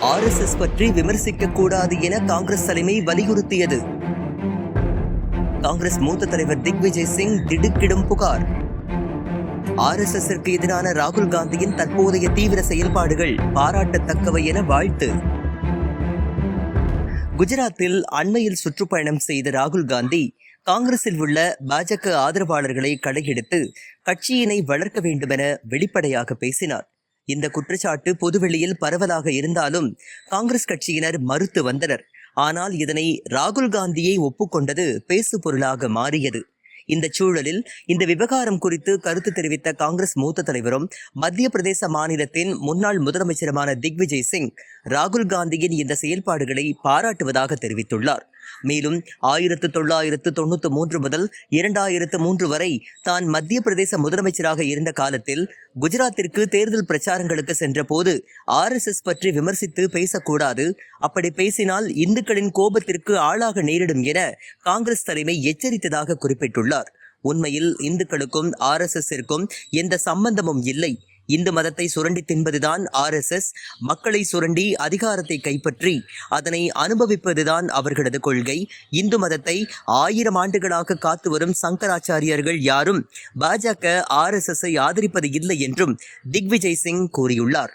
RSS பற்றி விமர்சிக்க கூடாது என காங்கிரஸ் தலைமை வலியுறுத்தியது. காங்கிரஸ் மூத்த தலைவர் திக்விஜய் சிங் திடுக்கிடும் புகார். ஆர்எஸ்எஸ்ஸிற்கு எதிரான ராகுல் காந்தியின் தற்போதைய தீவிர செயல்பாடுகள் பாராட்டத்தக்கவை என வாழ்த்து. குஜராத்தில் அண்மையில் சுற்றுப்பயணம் செய்த ராகுல் காந்தி காங்கிரஸில் உள்ள பாஜக ஆதரவாளர்களை கடையெடுத்து கட்சியினை வளர்க்க வேண்டுமென வெளிப்படையாக பேசினார். இந்த குற்றச்சாட்டு பொதுவெளியில் பரவலாக இருந்தாலும் காங்கிரஸ் கட்சியினர் மறுத்து வந்தனர். ஆனால் இதனை ராகுல் காந்தியை ஒப்புக்கொண்டது பேசு பொருளாக மாறியது. இந்த சூழலில் இந்த விவகாரம் குறித்து கருத்து தெரிவித்த காங்கிரஸ் மூத்த தலைவரும் மத்திய பிரதேச மாநிலத்தின் முன்னாள் முதலமைச்சருமான திக்விஜய் சிங் ராகுல் காந்தியின் இந்த செயல்பாடுகளை பாராட்டுவதாக தெரிவித்துள்ளார். மேலும் ஆயிரத்து தொள்ளாயிரத்து தொண்ணூற்று மூன்று முதல் இரண்டாயிரத்து மூன்று வரை தான் மத்திய பிரதேச முதலமைச்சராக இருந்த காலத்தில் குஜராத்திற்கு தேர்தல் பிரச்சாரங்களுக்கு சென்றபோது ஆர்எஸ்எஸ் பற்றி விமர்சித்து பேசக்கூடாது. அப்படி பேசினால் இந்துக்களின் கோபத்திற்கு ஆளாக நேரிடும் என காங்கிரஸ் தலைமை எச்சரித்ததாக குறிப்பிட்டுள்ளார். உண்மையில் இந்துக்களுக்கும் ஆர்எஸ்எஸ்ஸிற்கும் எந்த சம்பந்தமும் இல்லை. இந்து மதத்தை சுரண்டி தின்பதுதான் ஆர்எஸ்எஸ் மக்களை சுரண்டி அதிகாரத்தை கைப்பற்றி அதனை அனுபவிப்பதுதான் அவர்களது கொள்கை. இந்து மதத்தை ஆயிரம் ஆண்டுகளாக காத்து வரும் சங்கராச்சாரியர்கள் யாரும் பாஜக ஆர்எஸ்எஸ்ஸை ஆதரிப்பது இல்லை என்றும் திக்விஜய் சிங் கூறியுள்ளார்.